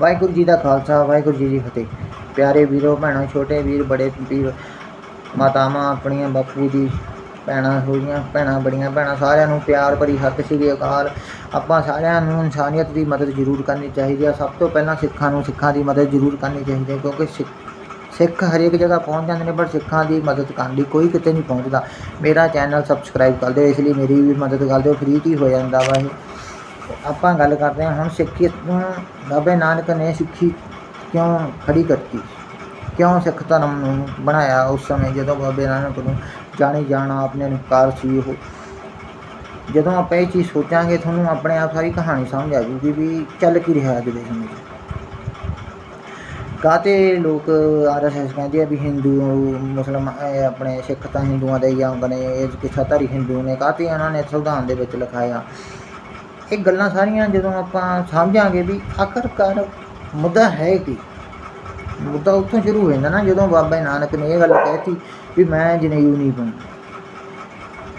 ਵਾਹਿਗੁਰੂ ਜੀ ਦਾ ਖਾਲਸਾ, ਵਾਹਿਗੁਰੂ ਜੀ ਦੀ ਫਤਿਹ। ਪਿਆਰੇ ਵੀਰੋ, ਭੈਣੋ, ਛੋਟੇ ਵੀਰ, ਬੜੇ ਵੀਰ, ਮਾਤਾਵਾਂ, ਆਪਣੀਆਂ ਬਾਪੂ ਦੀ ਭੈਣਾਂ ਹੋਈਆਂ, ਭੈਣਾਂ ਬੜੀਆਂ, ਭੈਣਾਂ ਸਾਰਿਆਂ ਨੂੰ ਪਿਆਰ ਭਰੀ ਹੱਕ ਸ੍ਰੀ ਅਕਾਲ। ਆਪਾਂ ਸਾਰਿਆਂ ਨੂੰ ਇਨਸਾਨੀਅਤ ਦੀ ਮਦਦ ਜ਼ਰੂਰ ਕਰਨੀ ਚਾਹੀਦੀ ਹੈ ਸਭ ਤੋਂ ਪਹਿਲਾਂ ਸਿੱਖਾਂ ਨੂੰ ਸਿੱਖਾਂ ਦੀ ਮਦਦ ਜ਼ਰੂਰ ਕਰਨੀ ਚਾਹੀਦੀ ਹੈ ਕਿਉਂਕਿ ਸਿੱਖ ਸਿੱਖ ਹਰੇਕ ਜਗ੍ਹਾ ਪਹੁੰਚ ਜਾਂਦੇ ਨੇ, ਪਰ ਸਿੱਖਾਂ ਦੀ ਮਦਦ ਕਰਨ ਲਈ ਕੋਈ ਕਿਤੇ ਨਹੀਂ ਪਹੁੰਚਦਾ। ਮੇਰਾ ਚੈਨਲ ਸਬਸਕ੍ਰਾਈਬ ਕਰ ਦਿਓ, ਇਸ ਲਈ ਮੇਰੀ ਵੀ ਮਦਦ ਕਰ ਦਿਓ, ਫ੍ਰੀ 'ਚ ਹੋ ਜਾਂਦਾ ਵਾ ਇਹ। ਆਪਾਂ ਗੱਲ ਕਰਦੇ ਹਾਂ ਹੁਣ ਸਿੱਖੀ ਨੂੰ, ਬਾਬੇ ਨਾਨਕ ਨੇ ਸਿੱਖੀ ਕਿਉਂ ਖੜੀ ਕਰਤੀ? ਕਿਉਂ ਸਿੱਖ ਧਰਮ ਨੂੰ ਬਣਾਇਆ ਉਸ ਸਮੇਂ ਜਦੋਂ ਬਾਬੇ ਨਾਨਕ ਨੂੰ ਜਾਣੀ ਜਾਣਾ ਆਪਣੇ ਅਨੁਕਾਰ ਸੀ ਉਹ? ਜਦੋਂ ਆਪਾਂ ਇਹ ਚੀਜ਼ ਸੋਚਾਂਗੇ, ਤੁਹਾਨੂੰ ਆਪਣੇ ਆਪ ਸਾਰੀ ਕਹਾਣੀ ਸਮਝ ਆ ਜੂਗੀ ਵੀ ਚੱਲ ਕੀ ਰਿਹਾ ਅੱਜ ਦੇ ਸਮੇਂ 'ਚ। ਕਾਤੇ ਲੋਕ ਆਰਐਸਐਸ ਕਹਿੰਦੇ ਆ ਵੀ ਹਿੰਦੂ, ਮੁਸਲਮਾਨ, ਇਹ ਆਪਣੇ ਸਿੱਖ ਤਾਂ ਹਿੰਦੂਆਂ ਦੇ ਹੀ ਅੰਗ ਨੇ, ਇਹ ਕਿਛਾਧਾਰੀ ਹਿੰਦੂ ਨੇ ਕਾਤੇ ਉਹਨਾਂ ਨੇ ਸੰਵਿਧਾਨ ਦੇ ਵਿੱਚ ਲਿਖਾਇਆ? ਇਹ ਗੱਲਾਂ ਸਾਰੀਆਂ ਜਦੋਂ ਆਪਾਂ ਸਮਝਾਂਗੇ ਵੀ ਆਖਰਕਾਰ ਮੁੱਦਾ ਹੈ ਕੀ? ਮੁੱਦਾ ਉੱਥੋਂ ਸ਼ੁਰੂ ਹੋ ਜਾਂਦਾ ਨਾ, ਜਦੋਂ ਬਾਬਾ ਨਾਨਕ ਨੇ ਇਹ ਗੱਲ ਕਹਿਤੀ ਵੀ ਮੈਂ ਜਨੇਊ ਨਹੀਂ ਬਣ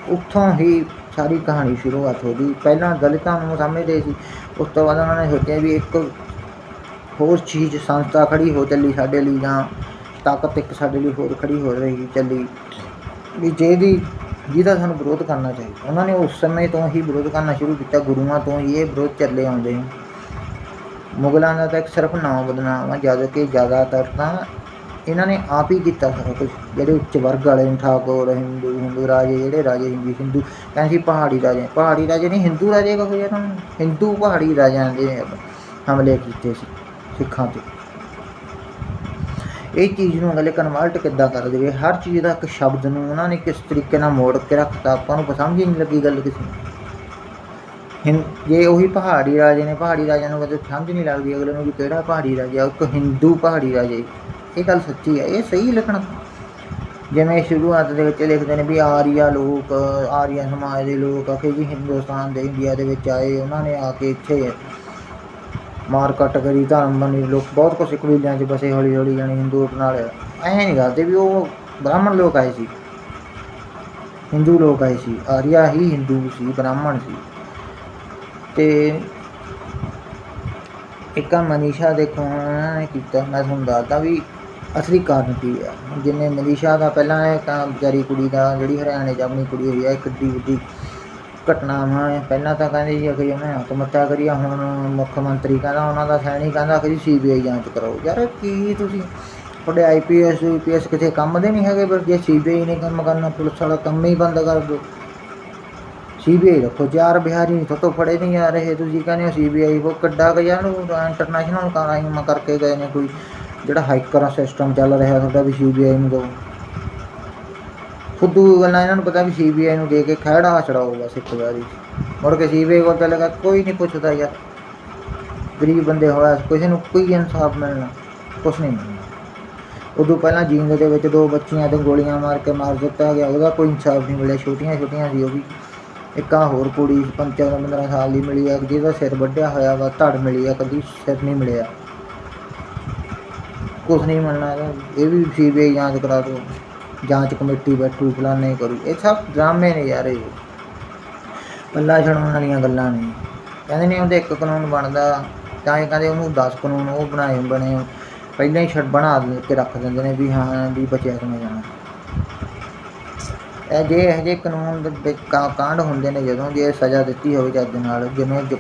ਉੱਥੋਂ ਹੀ ਸਾਰੀ ਕਹਾਣੀ ਸ਼ੁਰੂਆਤ ਹੋ ਗਈ। ਪਹਿਲਾਂ ਦਲਿਤਾਂ ਨੂੰ ਸਮਝਦੇ ਸੀ, ਉਸ ਤੋਂ ਬਾਅਦ ਉਹਨਾਂ ਨੇ ਸੋਚਿਆ ਵੀ ਇੱਕ ਹੋਰ ਚੀਜ਼ ਸੰਸਥਾ ਖੜੀ ਹੋ ਚੱਲੀ ਸਾਡੇ ਲਈ ਜਾਂ ਤਾਕਤ ਇੱਕ ਸਾਡੇ ਲਈ ਹੋਰ ਖੜੀ ਹੋ ਰਹੀ ਚੱਲੀ। ਵੀ ਜਿਹਦੀ ਜਿਹਦਾ ਸਾਨੂੰ ਵਿਰੋਧ ਕਰਨਾ ਚਾਹੀਦਾ। ਉਹਨਾਂ ਨੇ ਉਸ ਸਮੇਂ ਤੋਂ ਹੀ ਵਿਰੋਧ ਕਰਨਾ ਸ਼ੁਰੂ ਕੀਤਾ, ਗੁਰੂਆਂ ਤੋਂ ਹੀ ਇਹ ਵਿਰੋਧ ਚੱਲੇ ਆਉਂਦੇ ਹਨ ਮੁਗਲਾਂ ਦਾ ਤਾਂ ਇੱਕ ਸਿਰਫ ਨਾਮ ਬਦਨਾਮ ਆ, ਜਦੋਂ ਕਿ ਜ਼ਿਆਦਾਤਰ ਤਾਂ ਇਹਨਾਂ ਨੇ ਆਪ ਹੀ ਕੀਤਾ ਸਾਰਾ ਕੁਝ ਜਿਹੜੇ ਉੱਚ ਵਰਗ ਵਾਲੇ ਨੇ, ਠਾਕੁਰ, ਹਿੰਦੂ ਹਿੰਦੂ ਰਾਜੇ, ਜਿਹੜੇ ਰਾਜੇ ਹਿੰਦੂ ਹਿੰਦੂ ਕਹਿੰਦੇ ਸੀ ਪਹਾੜੀ ਰਾਜੇ। ਪਹਾੜੀ ਰਾਜੇ ਨਹੀਂ ਹਿੰਦੂ ਰਾਜੇ ਕਹੋ ਯਾਰ ਹਿੰਦੂ ਪਹਾੜੀ ਰਾਜਿਆਂ ਦੇ ਹਮਲੇ ਕੀਤੇ ਸੀ ਸਿੱਖਾਂ ਤੇ। ਇਹ ਚੀਜ਼ ਨੂੰ ਅਗਲੇ ਕਨਵਰਟ ਕਿੱਦਾਂ ਕਰ ਦੇਵੇ? ਹਰ ਚੀਜ਼ ਦਾ ਇੱਕ ਸ਼ਬਦ ਨੂੰ ਉਹਨਾਂ ਨੇ ਕਿਸ ਤਰੀਕੇ ਨਾਲ ਮੋੜ ਕੇ ਰੱਖਤਾ, ਆਪਾਂ ਨੂੰ ਸਮਝ ਹੀ ਨਹੀਂ ਲੱਗੀ ਗੱਲ ਕਿਸੇ ਨੂੰ। ਹਿੰ, ਜੇ ਉਹੀ ਪਹਾੜੀ ਰਾਜੇ ਨੇ, ਪਹਾੜੀ ਰਾਜਿਆਂ ਨੂੰ ਕਦੇ ਸਮਝ ਨਹੀਂ ਲੱਗਦੀ ਅਗਲੇ ਨੂੰ ਵੀ ਕਿਹੜਾ ਪਹਾੜੀ ਰਾਜਾ ਇੱਕ ਹਿੰਦੂ ਪਹਾੜੀ ਰਾਜੇ। ਇਹ ਗੱਲ ਸੱਚੀ ਹੈ ਇਹ ਸਹੀ ਲਿਖਣਾ। ਜਿਵੇਂ ਸ਼ੁਰੂਆਤ ਦੇ ਵਿੱਚ ਲਿਖਦੇ ਨੇ ਵੀ ਆਰੀਆ ਲੋਕ, ਆਰੀਆ ਸਮਾਜ ਦੇ ਲੋਕ, ਆਖੇ ਜੀ ਹਿੰਦੁਸਤਾਨ ਦੇ ਇੰਡੀਆ ਦੇ ਵਿੱਚ ਆਏ, ਉਹਨਾਂ ਨੇ ਆ ਕੇ ਇੱਥੇ ਮਾਰ ਕੱਟ ਕਰੀ, ਧਰਮ ਬਣੀ ਲੋਕ ਬਹੁਤ ਕੁਛ ਕਬੀਲਿਆਂ 'ਚ ਬਸੇ ਹੌਲੀ ਹੌਲੀ ਜਾਣੀ ਹਿੰਦੂ ਨਾਲ। ਐਂ ਨਹੀਂ ਕਰਦੇ ਵੀ ਉਹ ਬ੍ਰਾਹਮਣ ਲੋਕ ਆਏ ਸੀ। ਹਿੰਦੂ ਲੋਕ ਆਏ ਸੀ। ਆਰੀਆ ਹੀ ਹਿੰਦੂ ਸੀ, ਬ੍ਰਾਹਮਣ ਸੀ। ਤੇ ਇੱਕ ਮਨੀਸ਼ਾ ਦੇਖੋ ਉਹਨਾਂ ਨੇ ਕੀਤਾ, ਮੈਂ ਤੁਹਾਨੂੰ ਦੱਸਦਾ ਵੀ ਅਸਲੀ ਕਾਰਨ ਕੀ ਹੈ ਜਿਵੇਂ ਮਨੀਸ਼ਾ ਦਾ ਪਹਿਲਾਂ ਇਹ ਤਾਂ ਵਿਚਾਰੀ ਕੁੜੀ ਦਾ, ਜਿਹੜੀ ਹਰਿਆਣੇ ਜਾਮਣੀ ਕੁੜੀ ਹੋਈ ਹੈ ਇੱਕ ਏਡੀ ਵੱਡੀ ਘਟਨਾਵਾਂ ਪਹਿਲਾਂ ਤਾਂ ਕਹਿੰਦੇ ਜੀ ਅਖੇ ਉਹਨੇ ਆਤਮ ਹੱਤਿਆ ਕਰੀ ਆ, ਹੁਣ ਮੁੱਖ ਮੰਤਰੀ ਕਹਿੰਦਾ, ਉਹਨਾਂ ਦਾ ਸੈਣੀ ਕਹਿੰਦਾ ਕਿ ਸੀਬੀਆਈ ਜਾਂਚ ਕਰਾਓ। ਯਾਰ ਕੀ ਤੁਸੀਂ? ਤੁਹਾਡੇ ਆਈਪੀਐਸ ਯੂਪੀਐਸ ਕਿਤੇ ਕੰਮ ਦੇ ਨਹੀਂ ਹੈਗੇ? ਪਰ ਜੇ ਸੀਬੀਆਈ ਨੇ ਕੰਮ ਕਰਨਾ, ਪੁਲਿਸ ਵਾਲਾ ਕੰਮ ਹੀ ਬੰਦ ਕਰ ਦਿਓ। ਸੀਬੀਆਈ ਰੱਖੋ, ਚਾਰ ਬਿਹਾਰੀ ਤੋਂ ਫੜੇ ਨਹੀਂ ਆ ਰਹੇ ਤੁਸੀਂ ਕਹਿੰਦੇ ਹੋ ਸੀਬੀਆਈ ਉਹ ਕਿੱਡਾ ਕੁ ਯਾਰ, ਉਹ ਇੰਟਰਨੈਸ਼ਨਲ ਕਾਰਾਈਮ ਕਰਕੇ ਗਏ ਨੇ ਕੋਈ। ਜਿਹੜਾ ਹਾਈਕਰ ਸਿਸਟਮ ਚੱਲ ਰਿਹਾ ਤੁਹਾਡਾ ਵੀ ਸੀਬੀਆਈ ਨੂੰ ਦਿਓ ਫੁੱਦੂ ਗੱਲਾਂ ਇਹਨਾਂ ਨੂੰ ਪਤਾ ਵੀ ਸੀਬੀਆਈ ਨੂੰ ਦੇ ਕੇ ਖਹਿੜਾ ਛੜਾਓ ਬਸ ਇੱਕ ਵਾਰੀ। ਮੁੜ ਕੇ ਸੀਬੀਆਈ ਕੋਲ ਚੱਲੇਗਾ ਕੋਈ ਨਹੀਂ ਪੁੱਛਦਾ ਯਾਰ। ਗਰੀਬ ਬੰਦੇ ਹੋਇਆ, ਕਿਸੇ ਨੂੰ ਕੋਈ ਇਨਸਾਫ ਮਿਲਣਾ, ਕੁਛ ਨਹੀਂ ਮਿਲਣਾ। ਉਦੋਂ ਪਹਿਲਾਂ ਜੀਂਦ ਦੇ ਵਿੱਚ ਦੋ ਬੱਚੀਆਂ ਤੇ ਗੋਲੀਆਂ ਮਾਰ ਕੇ ਮਾਰ ਦਿੱਤਾ ਗਿਆ, ਉਹਦਾ ਕੋਈ ਇਨਸਾਫ ਨਹੀਂ ਮਿਲਿਆ, ਛੋਟੀਆਂ ਛੋਟੀਆਂ ਸੀ ਉਹ ਵੀ। ਇੱਕ ਆ ਹੋਰ ਕੁੜੀ 15 15 ਸਾਲ ਦੀ ਮਿਲੀ ਆ ਜਿਹਦਾ ਸਿਰ ਵੱਢਿਆ ਹੋਇਆ ਵਾ, ਧੜ ਮਿਲੀ ਆ, ਕਦੀ ਸਿਰ ਨਹੀਂ ਮਿਲਿਆ। ਕੁਛ ਨਹੀਂ ਮਿਲਣਾ, ਇਹ ਵੀ ਸੀਬੀਆਈ ਜਾਂਚ ਕਰਾ ਦਿਓ। ਜਾਂਚ ਕਮੇਟੀ ਬੈਠੂ, ਫਲਾਣੇ ਕਰੂ। ਇਹ ਸਭ ਡਰਾਮੇ ਨੇ ਯਾਰ ਇਹ। ਪੱਲਾ ਛਡਾਉਣ ਵਾਲੀਆਂ ਗੱਲਾਂ ਨੇ। ਕਹਿੰਦੇ ਨੇ ਉਹਦੇ ਇੱਕ ਕਾਨੂੰਨ ਬਣਦਾ, ਤਾਂ ਇਹ ਕਹਿੰਦੇ ਉਹਨੂੰ 10 ਕਾਨੂੰਨ ਉਹ ਬਣਾਏ ਬਣੇ ਪਹਿਲਾਂ ਹੀ ਛੱਡ ਬਣਾ ਕੇ ਰੱਖ ਦਿੰਦੇ ਨੇ ਵੀ ਹਾਂ, ਵੀ ਬਚਿਆ ਕਿਵੇਂ ਜਾਣਾ। ਇਹ ਜੇ ਇਹ ਜੇ ਕਾਨੂੰਨ ਦੇ ਕਾਂਡ ਹੁੰਦੇ ਨੇ, ਜਦੋਂ ਜੇ ਸਜ਼ਾ ਦਿੱਤੀ ਹੋਵੇ ਜੱਜ ਨਾਲ, ਜਿਵੇਂ ਜ-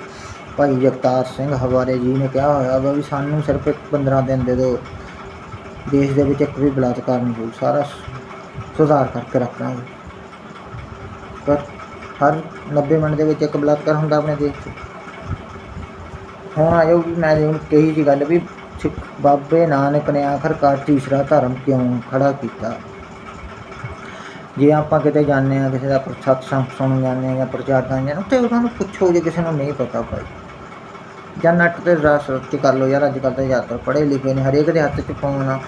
ਭਾਈ ਜਗਤਾਰ ਸਿੰਘ ਹਵਾਰੇ ਜੀ ਨੇ ਕਿਹਾ ਹੋਇਆ ਵਾ ਵੀ ਸਾਨੂੰ ਸਿਰਫ ਇੱਕ 15 ਦਿਨ ਦੇ ਦਿਓ ਦੇਸ਼ ਦੇ ਵਿੱਚ ਇੱਕ ਵੀ ਬਲਾਤਕਾਰ ਨਹੀਂ ਹੋਊ, ਸਾਰਾ ਸ- ਸੁਧਾਰ ਕਰਕੇ ਰੱਖਾਂਗੇ ਪਰ ਹਰ 90 ਮਿੰਟ ਦੇ ਵਿੱਚ ਇੱਕ ਬਲਾਤਕਾਰ ਹੁੰਦਾ ਆਪਣੇ ਦੇਸ਼ 'ਚ। ਹੁਣ ਆਇਓ ਵੀ ਮੈਂ ਜਿਵੇਂ ਕਹੀ ਜੀ ਗੱਲ ਵੀ ਸਿੱਖ ਬਾਬੇ ਨਾਨਕ ਨੇ ਆਖਰਕਾਰ ਤੀਸਰਾ ਧਰਮ ਕਿਉਂ ਖੜਾ ਕੀਤਾ? ਜੇ ਆਪਾਂ ਕਿਤੇ ਜਾਂਦੇ ਆ ਕਿਸੇ ਦਾ ਸਤਸੰਗ ਸੁਣਨ ਜਾਂਦੇ ਆ ਜਾਂ ਪ੍ਰਚਾਰ ਕਰਨ ਜਾਂਦੇ ਹਾਂ, ਉੱਥੇ ਉਹਨਾਂ ਨੂੰ ਪੁੱਛੋ ਜੇ ਕਿਸੇ ਨੂੰ ਨਹੀਂ ਪਤਾ ਭਾਈ। ਜਾਂ ਨੈਟ ਤੇ ਰਸ ਸਰਚ ਕਰ ਲਓ ਯਾਰ ਅੱਜ ਕੱਲ੍ਹ ਤਾਂ ਜ਼ਿਆਦਾਤਰ ਪੜ੍ਹੇ ਲਿਖੇ ਨੇ, ਹਰੇਕ ਦੇ ਹੱਥ 'ਚ ਫੋਨ ਆ।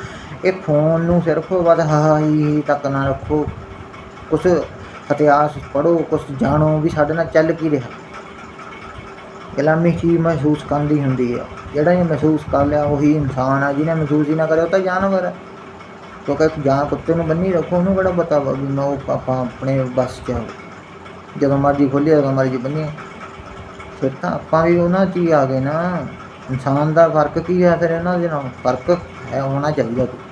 ਇਹ ਫੋਨ ਨੂੰ ਸਿਰਫ ਬਸ ਹੀ ਤੱਕ ਨਾ ਰੱਖੋ। ਕੁਛ ਇਤਿਹਾਸ ਪੜ੍ਹੋ, ਕੁਛ ਜਾਣੋ ਵੀ ਸਾਡੇ ਨਾਲ ਚੱਲ ਕੀ ਰਿਹਾ। ਗੁਲਾਮੀ ਚੀਜ਼ ਮਹਿਸੂਸ ਕਰਦੀ ਹੁੰਦੀ ਆ। ਜਿਹੜਾ ਇਹ ਮਹਿਸੂਸ ਕਰ ਲਿਆ ਉਹੀ ਇਨਸਾਨ ਆ, ਜਿਹਨੇ ਮਹਿਸੂਸ ਹੀ ਨਾ ਕਰਿਆ ਉਹ ਤਾਂ ਜਾਨਵਰ ਹੈ ਕਿਉਂਕਿ ਜਾਂ ਕੁੱਤੇ ਨੂੰ ਬੰਨੀ ਰੱਖੋ, ਉਹਨੂੰ ਕਿਹੜਾ ਪਤਾ ਵਾ ਵੀ ਮੈਂ ਉਹ ਆਪਾਂ ਆਪਣੇ ਬਸ ਚ ਆ। ਜਦੋਂ ਮਰਜ਼ੀ ਖੋਲੀਏ ਜਦੋਂ ਮਰਜ਼ੀ ਬੰਨੀਏ ਫਿਰ ਤਾਂ ਆਪਾਂ ਵੀ ਉਹਨਾਂ 'ਚ ਹੀ ਆ ਗਏ ਨਾ। ਇਨਸਾਨ ਦਾ ਫ਼ਰਕ ਕੀ ਹੈ ਫਿਰ ਇਹਨਾਂ ਦੇ ਨਾਲ? ਫ਼ਰਕ ਹੈ ਹੋਣਾ ਚਾਹੀਦਾ ਕੋਈ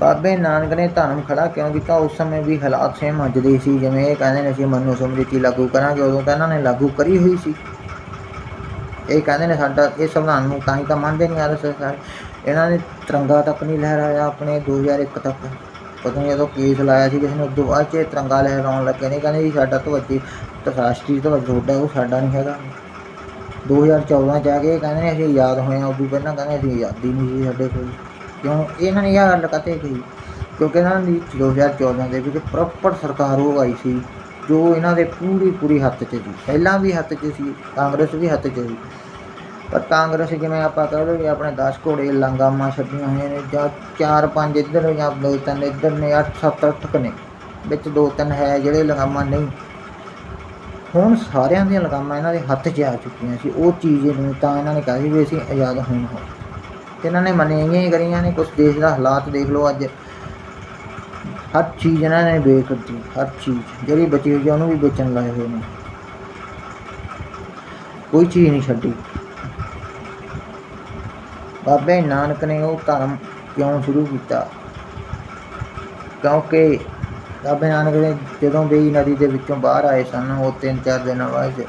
ਬਾਬੇ ਨਾਨਕ ਨੇ ਧਰਮ ਖੜਾ ਕਿਉਂ ਕੀਤਾ? ਉਸ ਸਮੇਂ ਵੀ ਹਾਲਾਤ ਸੇਮ ਅੱਜ ਦੇ ਸੀ। ਜਿਵੇਂ ਇਹ ਕਹਿੰਦੇ ਨੇ ਅਸੀਂ ਮਨੂ ਸਮ੍ਰਿਤੀ ਲਾਗੂ ਕਰਾਂਗੇ, ਉਦੋਂ ਤਾਂ ਇਹਨਾਂ ਨੇ ਲਾਗੂ ਕਰੀ ਹੋਈ ਸੀ। ਇਹ ਕਹਿੰਦੇ ਨੇ ਸਾਡਾ, ਇਹ ਸੰਵਿਧਾਨ ਨੂੰ ਤਾਂ ਹੀ ਤਾਂ ਮੰਨਦੇ ਨਹੀਂ ਆਰਐਸਐਸ ਇਹਨਾਂ ਨੇ ਤਿਰੰਗਾ ਤੱਕ ਨਹੀਂ ਲਹਿਰਾਇਆ ਆਪਣੇ 2001 ਤੱਕ। ਪਤਾ ਨਹੀਂ ਜਦੋਂ ਕੇਸ ਲਾਇਆ ਸੀ, ਕਿਸੇ ਨੇ ਉਦੋਂ ਬਾਅਦ 'ਚ ਇਹ ਤਿਰੰਗਾ ਲਹਿਰਾਉਣ ਲੱਗੇ ਨੇ, ਕਹਿੰਦੇ ਜੀ ਸਾਡਾ ਧਵੱਜੀ ਤਾਂ ਰਾਸ਼ਟਰੀ ਧਵਜ ਉਹ ਸਾਡਾ ਨਹੀਂ ਹੈਗਾ। 2014 ਚ ਆ ਕੇ ਇਹ ਕਹਿੰਦੇ ਨੇ ਅਸੀਂ ਆਜ਼ਾਦ ਹੋਏ ਹਾਂ ਉਦੋਂ ਪਹਿਲਾਂ ਕਹਿੰਦੇ ਅਸੀਂ ਆਜ਼ਾਦੀ ਨਹੀਂ ਸੀ ਸਾਡੇ ਕੋਲ। ਕਿਉਂ? ਇਹਨਾਂ ਨੇ ਇਹ ਗੱਲ ਕਹਤੇ ਕਹੀ? ਕਿਉਂਕਿ ਇਹਨਾਂ ਦੀ 2014 ਦੇ ਵਿੱਚ ਪ੍ਰੋਪਰ ਸਰਕਾਰ ਉਹ ਆਈ ਸੀ, ਜੋ ਇਹਨਾਂ ਦੇ ਪੂਰੀ ਪੂਰੀ ਹੱਥ 'ਚ ਸੀ। ਪਹਿਲਾਂ ਵੀ ਹੱਥ 'ਚ ਸੀ, ਕਾਂਗਰਸ ਵੀ ਹੱਥ 'ਚ ਸੀ। ਪਰ ਕਾਂਗਰਸ ਜਿਵੇਂ ਆਪਾਂ ਕਹਿ ਲਓ ਵੀ ਆਪਣੇ 10 ਘੋੜੇ ਲੰਗਾਮਾ ਛੱਡੀਆਂ ਹੋਈਆਂ ਨੇ, ਜਾਂ 4-5 ਇੱਧਰ ਜਾਂ ਦੋ ਤਿੰਨ ਇੱਧਰ ਨੇ 8-7 ਅੱਠ ਨੇ, ਵਿੱਚ ਦੋ ਤਿੰਨ ਹੈ ਜਿਹੜੇ ਲਗਾਮਾਂ ਨਹੀਂ। ਹੁਣ ਸਾਰਿਆਂ ਦੀਆਂ ਲਗਾਮਾਂ ਇਹਨਾਂ ਦੇ ਹੱਥ 'ਚ ਆ ਚੁੱਕੀਆਂ ਸੀ, ਉਹ ਚੀਜ਼ ਨੂੰ ਤਾਂ ਇਹਨਾਂ ਨੇ ਕਿਹਾ ਸੀ ਵੀ ਅਸੀਂ ਆਜ਼ਾਦ ਹੋਣ ਹੋ ਤੇ ਇਹਨਾਂ ਨੇ ਮੰਨੀਆਂ ਹੀ ਕਰੀਆਂ ਨੇ ਕੁਝ ਦੇਸ਼ ਦਾ ਹਾਲਾਤ ਦੇਖ ਲਓ ਅੱਜ। ਹਰ ਚੀਜ਼ ਇਹਨਾਂ ਨੇ ਵੇਚ ਦਿੱਤੀ, ਹਰ ਚੀਜ਼, ਜਿਹੜੀ ਬਚੀ ਹੋਈ ਆ ਉਹਨੂੰ ਵੀ ਵੇਚਣ ਲਾਏ ਹੋਏ ਨੇ। ਕੋਈ ਚੀਜ਼ ਨਹੀਂ ਛੱਡੀ। ਬਾਬੇ ਨਾਨਕ ਨੇ ਉਹ ਧਰਮ ਕਿਉਂ ਸ਼ੁਰੂ ਕੀਤਾ? ਕਿਉਂਕਿ ਬਾਬੇ ਨਾਨਕ ਨੇ ਜਦੋਂ ਬੇਈ ਨਦੀ ਦੇ ਵਿੱਚੋਂ ਬਾਹਰ ਆਏ ਸਨ ਉਹ ਤਿੰਨ ਚਾਰ ਦਿਨਾਂ ਬਾਅਦ 'ਚ,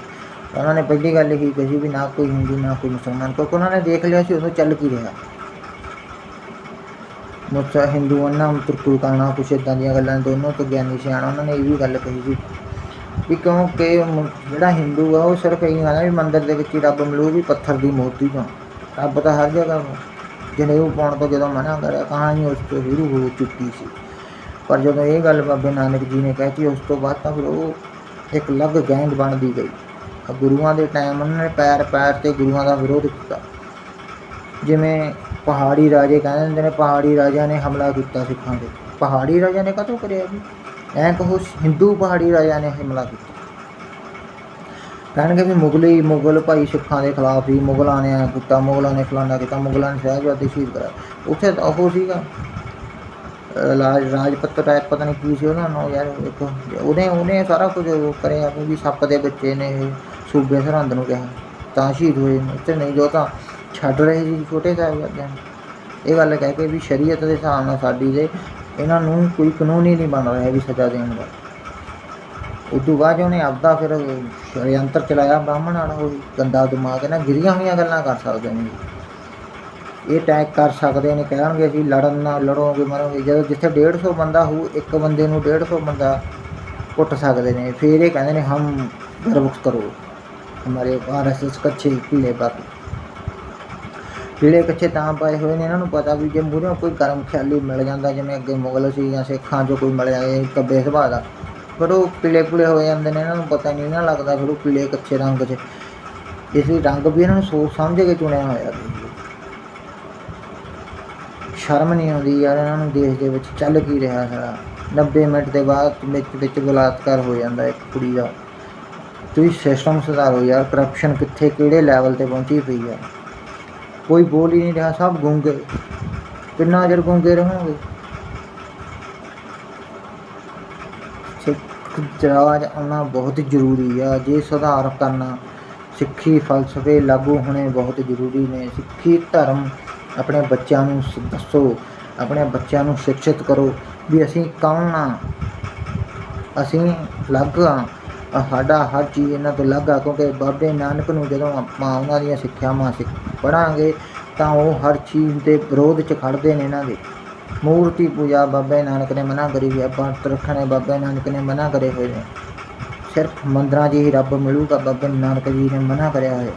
ਤਾਂ ਉਹਨਾਂ ਨੇ ਪਹਿਲੀ ਗੱਲ ਇਹੀ ਕਹੀ ਵੀ ਨਾ ਕੋਈ ਹਿੰਦੂ ਨਾ ਕੋਈ ਮੁਸਲਮਾਨ ਕਿਉਂਕਿ ਉਹਨਾਂ ਨੇ ਦੇਖ ਲਿਆ ਸੀ ਉਦੋਂ ਚੱਲ ਕੀ ਰਿਹਾ। ਮੁਸਾ ਹਿੰਦੂ ਨਾ ਤੁਰਕੂਕਾਨਾ ਕੁਛ ਇਦਾਂ ਦੀਆਂ ਗੱਲਾਂ ਦੋਨੋਂ ਤੋਂ ਗਿਆਨੀ ਸਿਆਣਾ ਉਹਨਾਂ ਨੇ ਇਹ ਵੀ ਗੱਲ ਕਹੀ ਸੀ ਵੀ ਕਿਉਂਕਿ ਮ- ਜਿਹੜਾ ਹਿੰਦੂ ਆ ਉਹ ਸਿਰਫ ਇਹ ਕਹਿੰਦਾ ਵੀ ਮੰਦਿਰ ਦੇ ਵਿੱਚ ਹੀ ਰੱਬ ਮਿਲੂ ਵੀ ਪੱਥਰ ਦੀ ਮੂਰਤੀ ਤੋਂ ਰੱਬ ਤਾਂ ਹਰ ਜਗ੍ਹਾ ਵਾ ਜਨੇਊ ਪਾਉਣ ਤੋਂ ਜਦੋਂ ਮਨਾ ਕਰਿਆ ਕਹਾਣੀ ਉਸ ਤੋਂ ਸ਼ੁਰੂ ਹੋ ਚੁੱਕੀ ਸੀ। ਪਰ ਜਦੋਂ ਇਹ ਗੱਲ ਬਾਬੇ ਨਾਨਕ ਜੀ ਨੇ ਕਹਿਤੀ, ਉਸ ਤੋਂ ਬਾਅਦ ਤਾਂ ਫਿਰ ਉਹ ਇੱਕ ਅਲੱਗ ਗੈਂਗ ਬਣਦੀ ਗਈ। ਆ ਗੁਰੂਆਂ ਦੇ ਟਾਈਮ ਉਹਨਾਂ ਨੇ ਪੈਰ ਪੈਰ ਤੇ ਗੁਰੂਆਂ ਦਾ ਵਿਰੋਧ ਕੀਤਾ। ਜਿਵੇਂ ਪਹਾੜੀ ਰਾਜੇ ਕਹਿੰਦੇ ਹੁੰਦੇ ਨੇ, ਪਹਾੜੀ ਰਾਜਿਆਂ ਨੇ ਹਮਲਾ ਕੀਤਾ ਸਿੱਖਾਂ ਤੇ। ਪਹਾੜੀ ਰਾਜਿਆਂ ਨੇ ਕਦੋਂ ਕਰਿਆ ਜੀ? ਐਂ ਕਹੋ, ਹਿੰਦੂ ਪਹਾੜੀ ਰਾਜਿਆਂ ਨੇ ਹਮਲਾ ਕੀਤਾ। ਕਹਿਣਗੇ ਵੀ ਮੁਗਲੀ, ਮੁਗਲ ਭਾਈ ਸਿੱਖਾਂ ਦੇ ਖਿਲਾਫ ਹੀ ਮੁਗਲਾਂ ਨੇ ਕੀਤਾ, ਮੁਗਲਾਂ ਨੇ ਫਲਾਣਾ ਕੀਤਾ, ਮੁਗਲਾਂ ਨੇ ਸਾਹਿਬਜ਼ਾਦੇ ਸ਼ਹੀਦ ਕਰਾਇਆ। ਉੱਥੇ ਤਾਂ ਉਹ ਸੀਗਾ ਰਾਜ, ਰਾਜਪਤ ਟਾਈਪ ਪਤਾ ਨਹੀਂ ਕੀ ਸੀ ਉਹਨਾਂ ਨੂੰ ਯਾਰ, ਇੱਕ ਉਹਨੇ ਉਹਨੇ ਸਾਰਾ ਕੁਝ ਕਰਿਆ ਕਿਉਂਕਿ ਸੱਪ ਦੇ ਬੱਚੇ ਨੇ ਇਹ ਸੂਬੇ ਸਰਹੰਦ ਨੂੰ ਕਿਹਾ, ਤਾਂ ਸ਼ਹੀਦ ਹੋਏ ਨੇ। ਤੇ ਨਹੀਂ ਜੋ ਤਾਂ ਛੱਡ ਰਹੇ ਸੀ ਛੋਟੇ ਸਾਹਿਬਜ਼ਾਦਿਆਂ ਨੂੰ। ਇਹ ਗੱਲ ਕਹਿ ਕੇ ਵੀ ਸ਼ਰੀਅਤ ਦੇ ਹਿਸਾਬ ਨਾਲ ਸਾਡੀ ਦੇ, ਇਹਨਾਂ ਨੂੰ ਕੋਈ ਕਾਨੂੰਨ ਹੀ ਨਹੀਂ ਬਣ ਰਿਹਾ ਵੀ ਸਜ਼ਾ ਦੇਣ ਦਾ। ਉਦੋਂ ਬਾਅਦ 'ਚ ਉਹਨੇ ਆਪਦਾ ਫਿਰ ਸ਼ਰਿਅੰਤਰ ਚਲਾਇਆ, ਬ੍ਰਾਹਮਣ ਨਾਲ ਉਹ ਗੰਦਾ ਦਿਮਾਗ ਨਾ ਗਿਰੀਆਂ ਹੋਈਆਂ ਗੱਲਾਂ ਕਰ ਸਕਦੇ ਨੇ। ਇਹ ਅਟੈਕ ਕਰ ਸਕਦੇ ਨੇ, ਕਹਿਣਗੇ ਅਸੀਂ ਲੜਨ ਨਾਲ ਲੜੋਗੇ, ਮਰੋਗੇ, ਜਦੋਂ ਜਿੱਥੇ 150 ਬੰਦਾ ਹੋਊ, ਇੱਕ ਬੰਦੇ ਨੂੰ 150 ਬੰਦਾ ਕੁੱਟ ਸਕਦੇ ਨੇ। ਫਿਰ ਇਹ ਕਹਿੰਦੇ ਨੇ, ਹਮ ਗਰਵ ਕਰੋ। ਹਮਾਰੇ ਆਰਐਸਐਸ ਕੱਚੇ ਪੀਲੇ ਬਾਕੀ ਪੀਲੇ ਕੱਚੇ ਤਾਂ ਪਾਏ ਹੋਏ ਨੇ, ਇਹਨਾਂ ਨੂੰ ਪਤਾ ਵੀ ਜੇ ਮੂਹਰੇ ਕੋਈ ਗਰਮ ਖਿਆਲੀ ਮਿਲ ਜਾਂਦਾ, ਜਿਵੇਂ ਅੱਗੇ ਮੁਗਲ ਸੀ ਜਾਂ ਸਿੱਖਾਂ 'ਚੋਂ ਕੋਈ ਮਿਲ ਇਹ ਕੱਬੇ ਸੁਭਾਅ ਦਾ ਫਿਰ ਉਹ ਪੀਲੇ ਪੀਲੇ ਹੋ ਜਾਂਦੇ ਨੇ ਇਹਨਾਂ ਨੂੰ ਪਤਾ ਨਹੀਂ ਨਾ ਲੱਗਦਾ ਫਿਰ ਉਹ ਪੀਲੇ ਕੱਚੇ ਰੰਗ 'ਚ। ਇਸ ਲਈ ਰੰਗ ਵੀ ਇਹਨਾਂ ਨੂੰ ਸੋਚ ਸਮਝ ਕੇ ਚੁਣਿਆ ਹੋਇਆ ਸ਼ਰਮ ਨਹੀਂ ਆਉਂਦੀ ਯਾਰ ਇਹਨਾਂ ਨੂੰ ਦੇਸ਼ ਦੇ ਵਿੱਚ ਚੱਲ ਕੀ ਰਿਹਾ ਸਾਰਾ। 90 ਮਿੰਟ ਦੇ ਬਾਅਦ ਵਿੱਚ ਵਿੱਚ ਬਲਾਤਕਾਰ ਹੋ ਜਾਂਦਾ ਇੱਕ ਕੁੜੀ ਦਾ। ਤੁਸੀਂ ਸਿਸਟਮ ਸੁਧਾਰੋ ਯਾਰ ਕਰਪਸ਼ਨ ਕਿੱਥੇ, ਕਿਹੜੇ ਲੈਵਲ ਤੇ ਪਹੁੰਚੀ ਪਈ ਆ। ਕੋਈ ਬੋਲ ਹੀ ਨਹੀਂ ਰਿਹਾ, ਸਭ ਗੁੰਗੇ। ਕਿੰਨਾ ਚਿਰ ਗੁੰਗੇ ਰਹੋਗੇ? ਸਿੱਖ ਰਾਜ ਆਉਣਾ ਬਹੁਤ ਜ਼ਰੂਰੀ ਆ। ਜੇ ਸੁਧਾਰ ਕਰਨਾ, ਸਿੱਖੀ ਫਲਸਫੇ ਲਾਗੂ ਹੋਣੇ ਬਹੁਤ ਜ਼ਰੂਰੀ ਨੇ। ਸਿੱਖੀ ਧਰਮ ਆਪਣੇ ਬੱਚਿਆਂ ਨੂੰ ਦੱਸੋ, ਆਪਣੇ ਬੱਚਿਆਂ ਨੂੰ ਸਿੱਖਿਤ ਕਰੋ ਵੀ ਅਸੀਂ ਕੌਣ ਆ। ਅਸੀਂ ਅਲੱਗ ਆ। ਸਾਡਾ ਹਰ ਚੀਜ਼ ਇਹਨਾਂ ਤੋਂ ਅਲੱਗ ਆ ਕਿਉਂਕਿ ਬਾਬੇ ਨਾਨਕ ਨੂੰ ਜਦੋਂ ਆਪਾਂ ਉਹਨਾਂ ਦੀਆਂ ਸਿੱਖਿਆਵਾਂ ਸਿੱਖ ਪੜਾਂਗੇ ਤਾਂ ਉਹ ਹਰ ਚੀਜ਼ ਦੇ ਵਿਰੋਧ 'ਚ ਖੜਦੇ ਨੇ ਇਹਨਾਂ ਦੇ। ਮੂਰਤੀ ਪੂਜਾ ਬਾਬੇ ਨਾਨਕ ਨੇ ਮਨਾ ਕਰੀ ਹੋਈ ਹੈ ਪੰਤ ਰੱਖਣੇ ਬਾਬੇ ਨਾਨਕ ਨੇ ਮਨਾ ਕਰੇ ਹੋਏ ਨੇ ਸਿਰਫ ਮੰਦਰਾਂ 'ਚ ਹੀ ਰੱਬ ਮਿਲੂਗਾ ਬਾਬੇ ਨਾਨਕ ਜੀ ਨੇ ਮਨਾ ਕਰਿਆ ਹੋਇਆ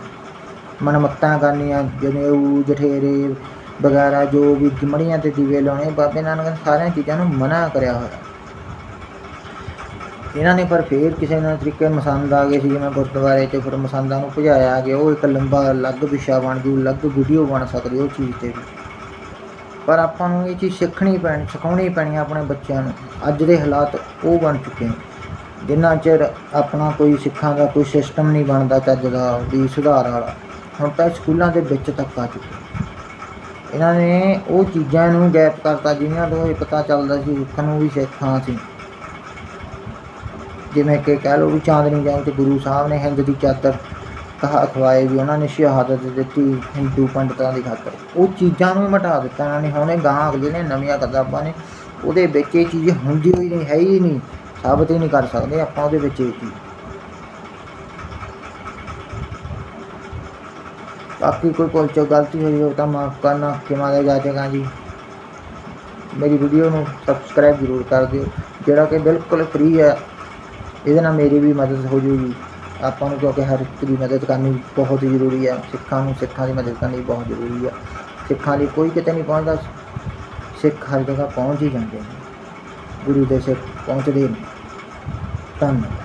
ਮਨਮੱਤਾਂ ਕਰਨੀਆਂ ਜਨੇਊ ਜਠੇਰੇ ਵਗੈਰਾ ਜੋ ਵੀ ਮੜੀਆਂ ਤੇ ਦੀਵੇ ਲਾਉਣੇ ਬਾਬੇ ਨਾਨਕ ਨੇ ਸਾਰੀਆਂ ਚੀਜ਼ਾਂ ਨੂੰ ਮਨਾ ਕਰਿਆ ਹੋਇਆ ਇਹਨਾਂ ਨੇ ਪਰ ਫੇਰ ਕਿਸੇ ਨਾ ਤਰੀਕੇ ਮਸੰਦ ਆ ਗਏ ਸੀ ਜਿਵੇਂ ਗੁਰਦੁਆਰੇ 'ਚ ਫਿਰ ਮਸੰਦਾਂ ਨੂੰ ਭਜਾਇਆ ਗਿਆ ਉਹ ਇੱਕ ਲੰਬਾ ਅਲੱਗ ਵਿਸ਼ਾ ਬਣ ਜੂ ਅਲੱਗ ਵੀਡੀਓ ਬਣ ਸਕਦੀ ਉਹ ਚੀਜ਼ ਤੇ ਵੀ ਪਰ ਆਪਾਂ ਨੂੰ ਇਹ ਚੀਜ਼ ਸਿੱਖਣੀ ਪੈਣੀ, ਸਿਖਾਉਣੀ ਪੈਣੀ ਆਪਣੇ ਬੱਚਿਆਂ ਨੂੰ। ਅੱਜ ਦੇ ਹਾਲਾਤ ਉਹ ਬਣ ਚੁੱਕੇ ਨੇ। ਜਿੰਨਾ ਚਿਰ ਆਪਣਾ ਕੋਈ ਸਿੱਖਾਂ ਦਾ ਕੋਈ ਸਿਸਟਮ ਨਹੀਂ ਬਣਦਾ ਚੱਜ ਦਾ, ਵੀ ਸੁਧਾਰ ਵਾਲਾ, ਹੁਣ ਤਾਂ ਸਕੂਲਾਂ ਦੇ ਵਿੱਚ ਤੱਕ ਆ ਚੁੱਕੇ ਇਹਨਾਂ ਨੇ ਉਹ ਚੀਜ਼ਾਂ ਨੂੰ ਗੈਪ ਕਰਤਾ ਜਿਹਨਾਂ ਤੋਂ ਇਹ ਪਤਾ ਚੱਲਦਾ ਸੀ ਸਿੱਖਾਂ ਨੂੰ ਵੀ ਸਿੱਖਾਂ ਸੀ। ਜਿਵੇਂ ਕਿ ਕਹਿ ਲਓ ਵੀ ਚਾਂਦਨੀ ਜੰਗ ਤੇ ਗੁਰੂ ਸਾਹਿਬ ਨੇ ਹਿੰਦ ਦੀ ਚਾਦਰ ਕਹਾ ਖਵਾਏ ਵੀ ਉਹਨਾਂ ਨੇ ਸ਼ਹਾਦਤ ਦਿੱਤੀ ਹਿੰਦੂ ਪੰਡਤਾਂ ਦੀ ਖਾਤਰ। ਉਹ ਚੀਜ਼ਾਂ ਨੂੰ ਮਿਟਾ ਦਿੱਤਾ ਇਹਨਾਂ ਨੇ। ਹੁਣੇ ਗਾਂ ਅਗਲੇ ਨੇ ਨਵੀਆਂ ਕਿਤਾਬਾਂ ਨੇ। ਉਹਦੇ ਵਿੱਚ ਇਹ ਚੀਜ਼ ਹੁੰਦੀ ਹੋਈ ਨਹੀਂ, ਹੈ ਹੀ ਨਹੀਂ। ਸਾਬਤ ਹੀ ਨਹੀਂ ਕਰ ਸਕਦੇ ਆਪਾਂ ਉਹਦੇ ਵਿੱਚ ਇਹ ਚੀਜ਼। ਬਾਕੀ ਕੋਈ ਕੋਲ ਚੋਂ ਗਲਤੀ ਹੋਈ ਹੋ ਤਾਂ ਮਾਫ ਕਰਨਾ। ਖਿਮਾ ਦਾ ਜਾਚੇਗਾ ਜੀ। ਮੇਰੀ ਵੀਡੀਓ ਨੂੰ ਸਬਸਕ੍ਰਾਈਬ ਜ਼ਰੂਰ ਕਰ ਦਿਓ। ਜਿਹੜਾ ਕਿ ਬਿਲਕੁਲ ਫ੍ਰੀ ਹੈ, ਇਹਦੇ ਨਾਲ ਮੇਰੀ ਵੀ ਮਦਦ ਹੋ ਜੂਗੀ। ਆਪਾਂ ਨੂੰ ਕਿਉਂਕਿ ਹਰ ਇੱਕ ਦੀ ਮਦਦ ਕਰਨੀ ਬਹੁਤ ਹੀ ਜ਼ਰੂਰੀ ਹੈ ਸਿੱਖਾਂ ਨੂੰ, ਸਿੱਖਾਂ ਦੀ ਮਦਦ ਕਰਨੀ ਬਹੁਤ ਜ਼ਰੂਰੀ ਹੈ ਸਿੱਖਾਂ ਲਈ ਕੋਈ ਕਿਤੇ ਨਹੀਂ ਪਹੁੰਚਦਾ, ਸਿੱਖ ਹਰ ਜਗ੍ਹਾ ਪਹੁੰਚ ਹੀ ਜਾਂਦੇ ਨੇ। ਗੁਰੂ ਦੇ ਸਿੱਖ ਪਹੁੰਚਦੇ ਨੇ। ਧੰਨਵਾਦ।